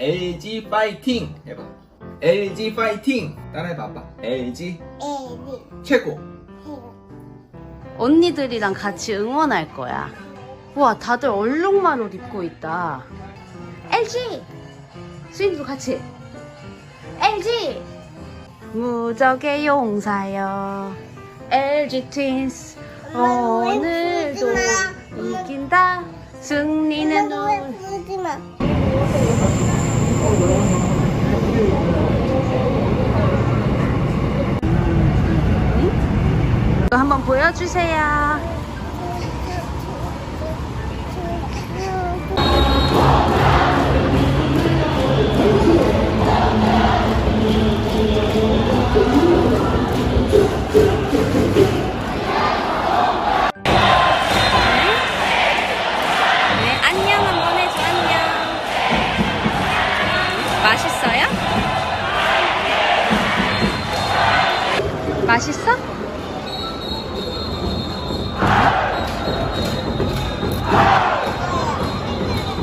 LG 파이팅 해봐. LG 파이팅. 따라해봐 아빠. LG 애기 최고. 언니들이랑 같이 응원할 거야. 와, 다들 얼룩말 옷 입고 있다. LG! 수인도 같이. LG! 무적의 용사여. LG 트윈스. 오늘도 이긴다. 승리는 우리. 쓰지마 이거 한번 보여주세요. 맛있어요? 맛있어?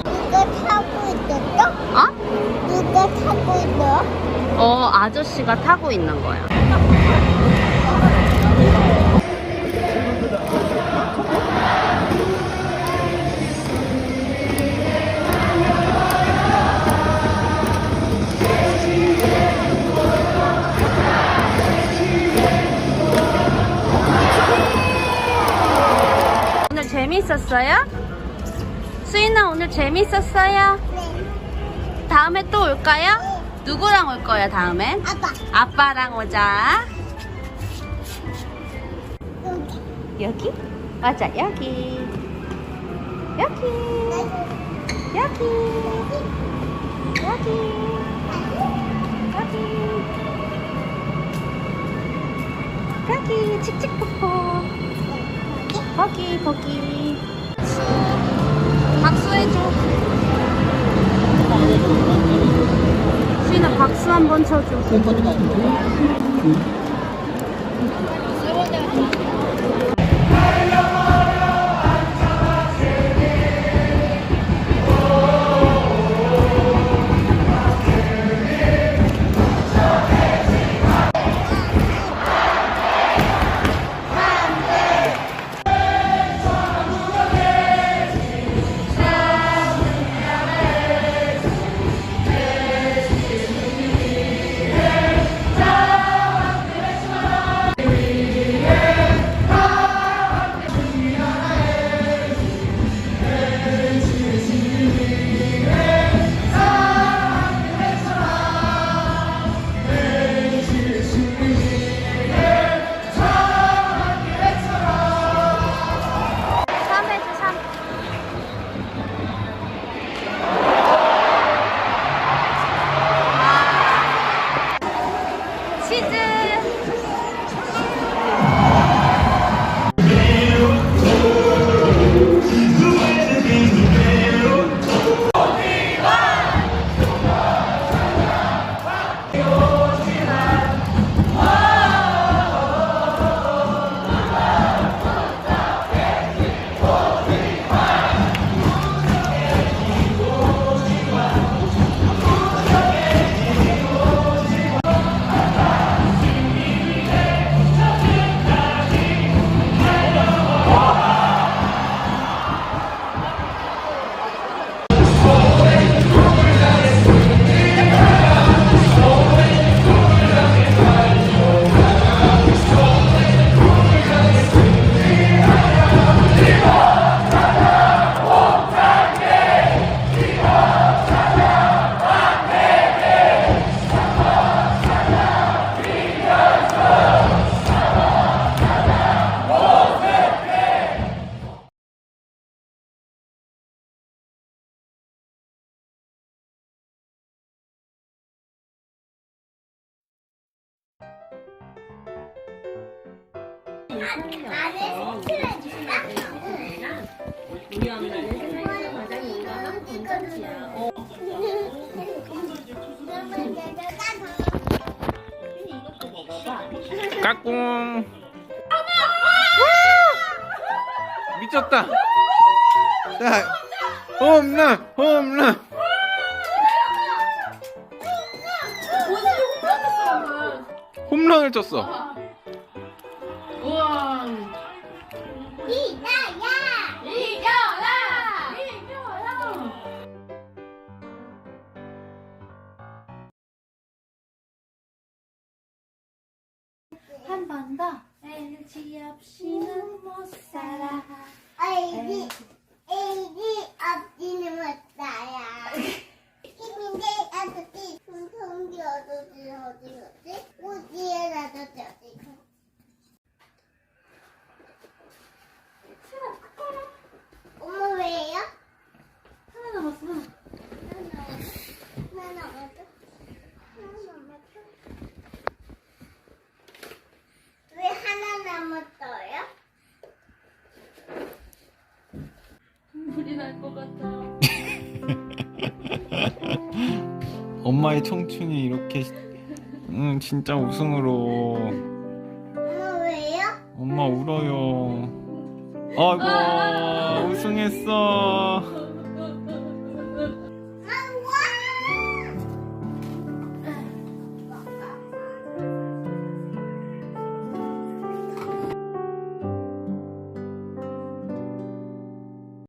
누가 타고 있었어? 어? 누가 타고 있어? 어, 아저씨가 타고 있는 거야. 재밌었어요? 수인아 오늘 재밌었어요? 네 다음에 또 올까요? 누구랑 올 거야 다음엔? 아빠 아빠랑 오자. 여기 여기? 맞아, 여기. 여기. 여기. 여기. 여기. 여기. 칙칙폭폭. 거기, 거기. 한번 쳐줘. 까꿍. 미쳤다. 자, 홈런, 홈런. 홈런을 쳤어. 우와. 이나야. 이겨라! 이겨라! 한 번 더. LG 없이는 못 살아. 에이디 에이디 앞뒤는 못다야. 힘인데 아저씨 손성기 어디 어디 어디 어디에 놔뒀지 어디. 엄마 왜요? 하나 남았어. 하나. 하나 남았어. 하나 남았어. 왜 하나 남았어요? 눈물이 날 것 같아. 엄마의 청춘이 이렇게 음 진짜 우승으로 엄마 왜요? 엄마 울어요. 아이고 우승했어.